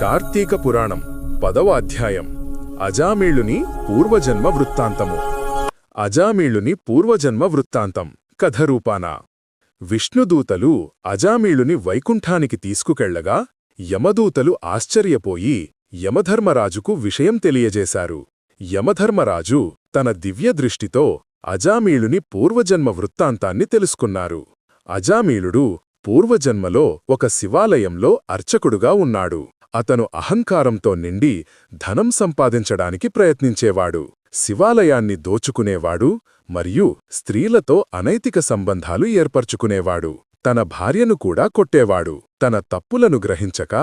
కార్తీక పురాణం పదవ అధ్యాయం. అజామీళుని పూర్వజన్మ వృత్తాంతము. అజామీళుని పూర్వజన్మ వృత్తాంతం కథరూపాన. విష్ణుదూతలు అజామీళుని వైకుంఠానికి తీసుకుకెళ్ళగా యమదూతలు ఆశ్చర్యపోయి యమధర్మరాజుకు విషయం తెలియజేశారు. యమధర్మరాజు తన దివ్యదృష్టితో అజామీళుని పూర్వజన్మ వృత్తాంతాన్ని తెలుసుకున్నారు. అజామీళుడు పూర్వజన్మలో ఒక శివాలయంలో అర్చకుడుగా ఉన్నాడు. అతను అహంకారంతో నిండి ధనం సంపాదించడానికి ప్రయత్నించేవాడు శివాలయాన్ని దోచుకునేవాడు మరియు స్త్రీలతో అనైతిక సంబంధాలు ఏర్పరచుకునేవాడు. తన భార్యను కూడా కొట్టేవాడు. తన తప్పులను గ్రహించక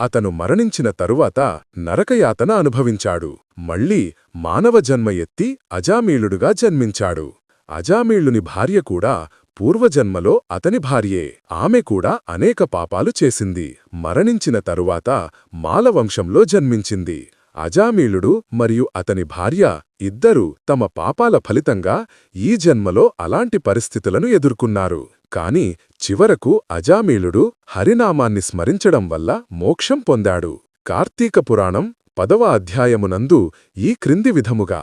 అతను మరణించిన తరువాత నరకయాతన అనుభవించాడు. మళ్ళీ మానవ జన్మ ఎత్తి అజామీళుడుగా జన్మించాడు. అజామీళుని భార్య కూడా పూర్వజన్మలో అతని భార్యే. ఆమె కూడా అనేక పాపాలు చేసింది. మరణించిన తరువాత మాలవంశంలో జన్మించింది. అజామీళుడు మరియు అతని భార్య ఇద్దరూ తమ పాపాల ఫలితంగా ఈ జన్మలో అలాంటి పరిస్థితులను ఎదుర్కొన్నారు. కాని చివరకు అజామీళుడు హరినామాన్ని స్మరించడం వల్ల మోక్షం పొందాడు. కార్తీక పురాణం పదవ అధ్యాయమునందు ఈ క్రింది విధముగా.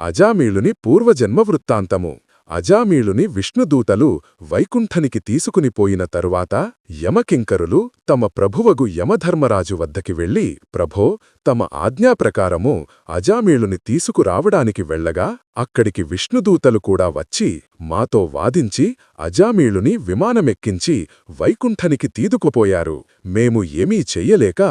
అజామీళుని పూర్వజన్మ వృత్తాంతము. అజామీళుని విష్ణుదూతలు వైకుంఠనికి తీసుకునిపోయిన తరువాత యమకింకరులు తమ ప్రభువగు యమధర్మరాజు వద్దకి వెళ్ళి ప్రభో తమ ఆజ్ఞాప్రకారము అజామీళుని తీసుకురావడానికి వెళ్ళగా అక్కడికి విష్ణుదూతలు కూడా వచ్చి మాతో వాదించి అజామీళుని విమానమెక్కించి వైకుంఠనికి తీదుకుపోయారు. మేము ఏమీ చెయ్యలేక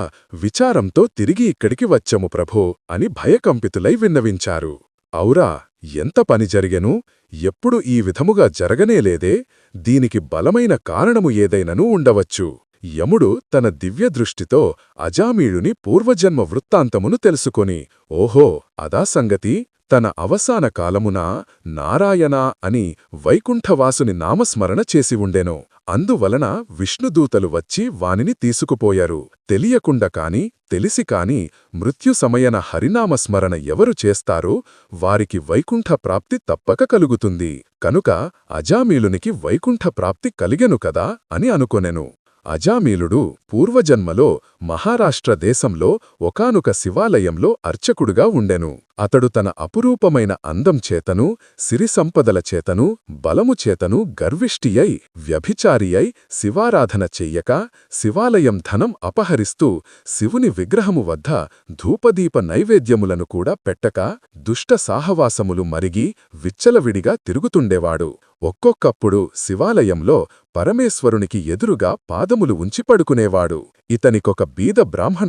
విచారంతో తిరిగి ఇక్కడికి వచ్చము ప్రభో అని భయకంపితులై విన్నవించారు. ఔరా ఎంత పని జరిగెను? ఎప్పుడు ఈ విధముగా జరగనేలేదే దీనికి బలమైన కారణము ఏదైననూ ఉండవచ్చు. యముడు తన దివ్యదృష్టితో అజామీళుని పూర్వజన్మ వృత్తాంతమును తెలుసుకొని ఓహో అదా సంగతి? తన అవసాన కాలమున? నారాయణ అని వైకుంఠవాసుని నామస్మరణ చేసి ఉండెను. అందువలన విష్ణుదూతలు వచ్చి వానిని తీసుకుపోయారు. తెలియకుండా కాని తెలిసి కాని మృత్యు సమయన హరినామస్మరణ ఎవరు చేస్తారో వారికి వైకుంఠ ప్రాప్తి తప్పక కలుగుతుంది. కనుక అజామీలునికి వైకుంఠ ప్రాప్తి కలిగెను కదా అని అనుకొనెను. అజామీలుడు పూర్వజన్మలో మహారాష్ట్ర దేశంలో ఒకానొక శివాలయంలో అర్చకుడుగా ఉండెను. అతడు తన అపురూపమైన అందం చేతను సిరిసంపదల చేతను బలము చేతను గర్విష్టియై వ్యభిచారియై శివారాధన చెయ్యక శివాలయం ధనం అపహరిస్తూ శివుని విగ్రహము వద్ద ధూపదీప నైవేద్యములను కూడా పెట్టక దుష్ట సాహవాసములు మరిగి విచ్చలవిడిగా తిరుగుతుండేవాడు. ఒక్కొక్కప్పుడు శివాలయంలో పరమేశ్వరునికి ఎదురుగా పాదములు ఉంచి పడుకునేవాడు. ఇతనికొక బీద బ్రాహ్మణ